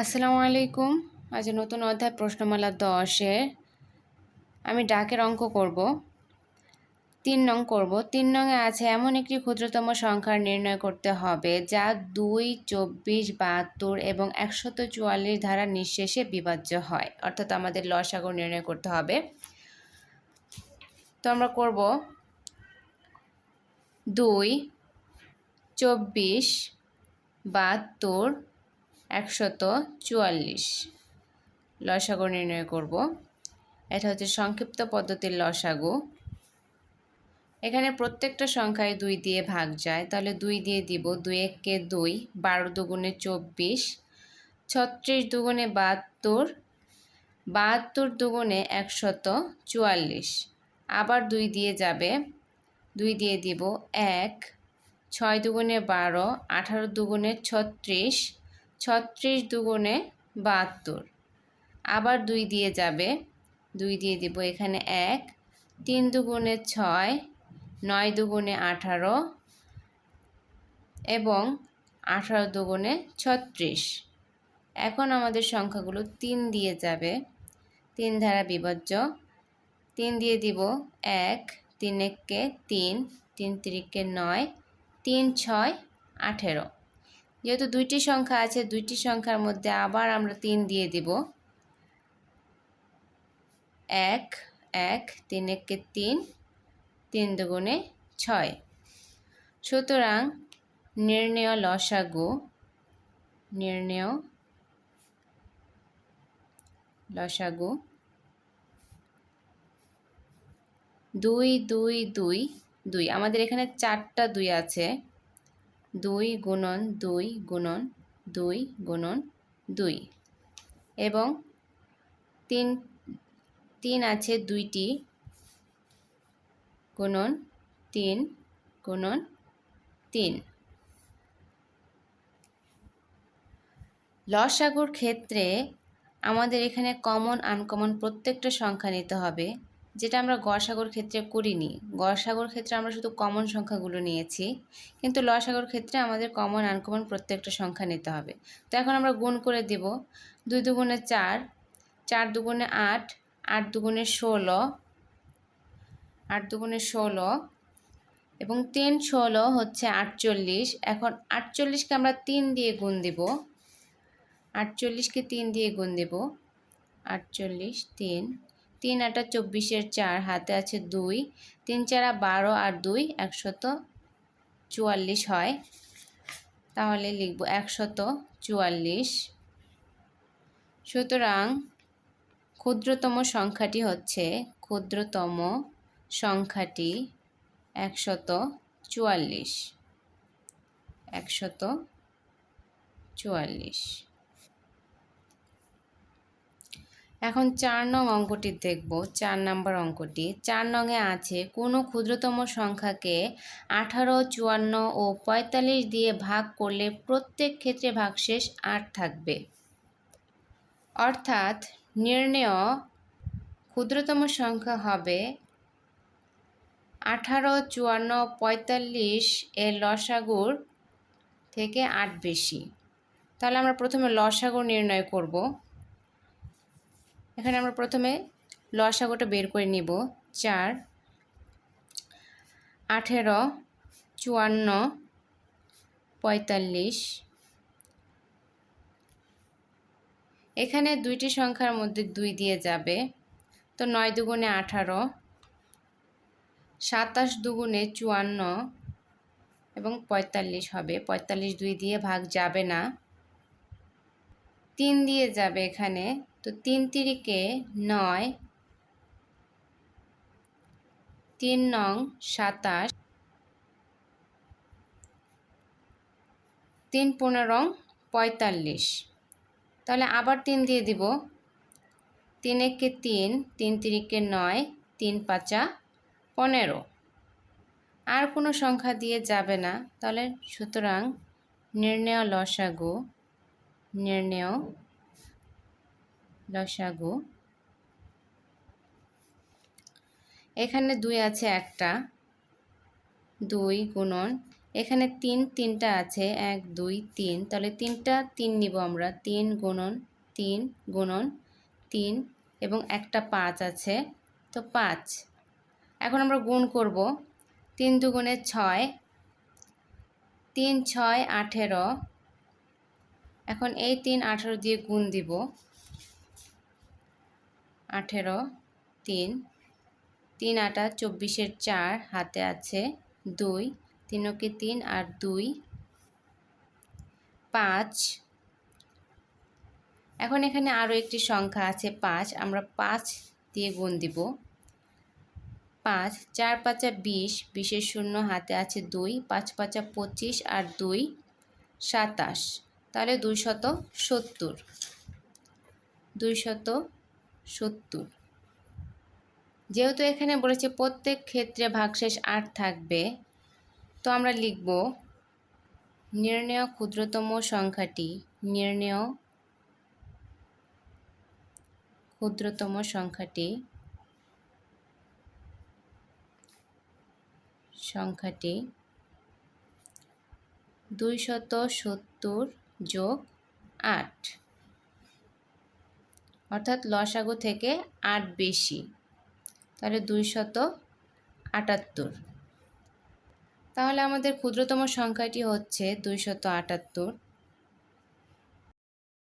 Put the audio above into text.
আসসালামু আলাইকুম। আজ নতুন অধ্যায় প্রশ্নমালা দশে আমি ডাকের অঙ্ক করব। তিন নং করব। তিন নংয়ে আছে, এমন একটি ক্ষুদ্রতম সংখ্যা নির্ণয় করতে হবে, যা দুই, চব্বিশ, বাহাত্তর এবং একশত চুয়াল্লিশ ধারা নিঃশেষে বিভাজ্য হয়। অর্থাৎ আমাদের লসাগু নির্ণয় করতে হবে। তো আমরা করব দুই, চব্বিশ, বাহাত্তর একশত চুয়াল্লিশ। লসাগু নির্ণয় করব। এটা হচ্ছে সংক্ষিপ্ত পদ্ধতির লসাগু। এখানে প্রত্যেকটা সংখ্যায় দুই দিয়ে ভাগ যায়। তাহলে দুই দিয়ে দিব দুই এককে দুই, বারো দুগুণে চব্বিশ, ছত্রিশ দুগুণে বাহাত্তর বাহাত্তর দুগুণে একশত চুয়াল্লিশ। আবার দুই দিয়ে যাবে। দুই দিয়ে দিব এক, ছয় দুগুণে বারো, আঠারো দুগুণে ছত্রিশ ছত্রিশ দুগুণে বাহাত্তর। আবার দুই দিয়ে যাবে। দুই দিয়ে দিব এখানে এক। তিন দুগুণে ছয়। নয় দুগুণে আঠারো। এবং আঠারো দুগুণে ছত্রিশ। এখন আমাদের সংখ্যাগুলো তিন দিয়ে যাবে। তিন ধারা বিভাজ্য তিন দিয়ে দিব এক। তিন এককে তিন। তিন তিরিককে নয়। তিন ছয় আঠেরো। যেহেতু দুইটি সংখ্যা আছে, দুইটি সংখ্যার মধ্যে আবার আমরা তিন দিয়ে দিব। এক এক, তিন এককে তিন তিন দুগুণে ছয়। সুতরাং নির্ণয় লসাগু নির্ণয় লসাগু দুই দুই দুই দুই। আমাদের এখানে চারটা দুই আছে। দুই গুণন দুই গুণন দুই গুণন দুই। এবং তিন তিন আছে দুইটি গুণন তিন গুণন তিন। লসাগুর ক্ষেত্রে আমাদের এখানে কমন আনকমন প্রত্যেকটা সংখ্যা নিতে হবে। যেটা আমরা গসাগর ক্ষেত্রে করিনি। গসাগর ক্ষেত্রে আমরা শুধু কমন সংখ্যাগুলো নিয়েছি, কিন্তু লসাগর ক্ষেত্রে আমাদের কমন আনকমন প্রত্যেকটা সংখ্যা নিতে হবে। তো এখন আমরা গুণ করে দিব। দুই দুগুণে চার চার দুগুণে আট আট দুগুণে ষোলো, আট দুগুণে ষোলো, এবং তিন ষোলো হচ্ছে আটচল্লিশ। এখন আটচল্লিশকে আমরা তিন দিয়ে গুণ দিব। আটচল্লিশকে তিন দিয়ে গুণ দেব। আটচল্লিশ, তিন তিন আটা চব্বিশের চার, হাতে আছে দুই, তিন চারা বারো আর দুই, একশত চুয়াল্লিশ হয়। তাহলে লিখব একশত চুয়াল্লিশ। সুতরাং ক্ষুদ্রতম সংখ্যাটি হচ্ছে, ক্ষুদ্রতম সংখ্যাটি একশত চুয়াল্লিশ। একশত চুয়াল্লিশ। এখন চার নং অঙ্কটি দেখব, চার নম্বর অঙ্কটি। চার নংয়ে আছে, কোনো ক্ষুদ্রতম সংখ্যাকে আঠারো, চুয়ান্ন ও পঁয়তাল্লিশ দিয়ে ভাগ করলে প্রত্যেক ক্ষেত্রে ভাগশেষ আট থাকবে। অর্থাৎ নির্ণেয় ক্ষুদ্রতম সংখ্যা হবে আঠারো, চুয়ান্ন, পঁয়তাল্লিশ এর লসাগুর থেকে আট বেশি। তাহলে আমরা প্রথমে লসাগু নির্ণয় করব। এখানে আমরা প্রথমে লসাগুটা বের করে নিব। চার, আঠেরো, চুয়ান্ন, পঁয়তাল্লিশ। এখানে দুইটি সংখ্যার মধ্যে দুই দিয়ে যাবে। তো নয় দুগুণে আঠারো, সাতাশ দুগুণে চুয়ান্ন এবং পঁয়তাল্লিশ হবে। পঁয়তাল্লিশ দুই দিয়ে ভাগ যাবে না। তিন দিয়ে যাবে এখানে। তো তিন তিরিকে নয়, তিন নং সাতাশ, তিন পনেরো পঁয়তাল্লিশ। তাহলে আবার তিন দিয়ে দিব। তিন একে তিন তিন তিরিকে নয়, তিন পাঁচা পনেরো। আর কোনো সংখ্যা দিয়ে যাবে না। তাহলে সুতরাং নির্ণয় লসাগু, নির্ণয় লসাগু এখানে দুই আছে একটা, দুই গুণন। এখানে তিন, তিনটা আছে, এক, দুই, তিন। তাহলে তিনটা, তিন নিব আমরা। তিন গুণন তিন গুণন, তিন এবং একটা পাঁচ আছে। তো পাঁচ। এখন আমরা গুণ করব। তিন দুগুণে ছয়। তিন, ছয়, আঠেরো। এখন এই তিন, আঠেরো দিয়ে গুণ দিব। আঠেরো, তিন তিন আটা চব্বিশের চার হাতে আছে দুই তিনকে তিন আর দুই, পাঁচ। এখন এখানে আরও একটি সংখ্যা আছে পাঁচ, আমরা পাঁচ দিয়ে গুণ দিব। পাঁচ, চার পাঁচা বিশ, বিশের শূন্য হাতে আছে দুই, পাঁচ পাঁচা পঁচিশ আর দুই সাতাশ। তাহলে দুই শত সত্তর। দুই শত সত্তর। যেহেতু এখানে বলেছে প্রত্যেক ক্ষেত্রে ভাগশেষ আট থাকবে, তো আমরা লিখব নির্ণয় ক্ষুদ্রতম সংখ্যাটি, নির্ণয় ক্ষুদ্রতম সংখ্যাটি সংখ্যাটি দুইশত সত্তর যোগ আট। অর্থাৎ লসাগু থেকে আট বেশি, তাহলে দুইশত আটাত্তর। তাহলে আমাদের ক্ষুদ্রতম সংখ্যাটি হচ্ছে দুইশত আটাত্তর।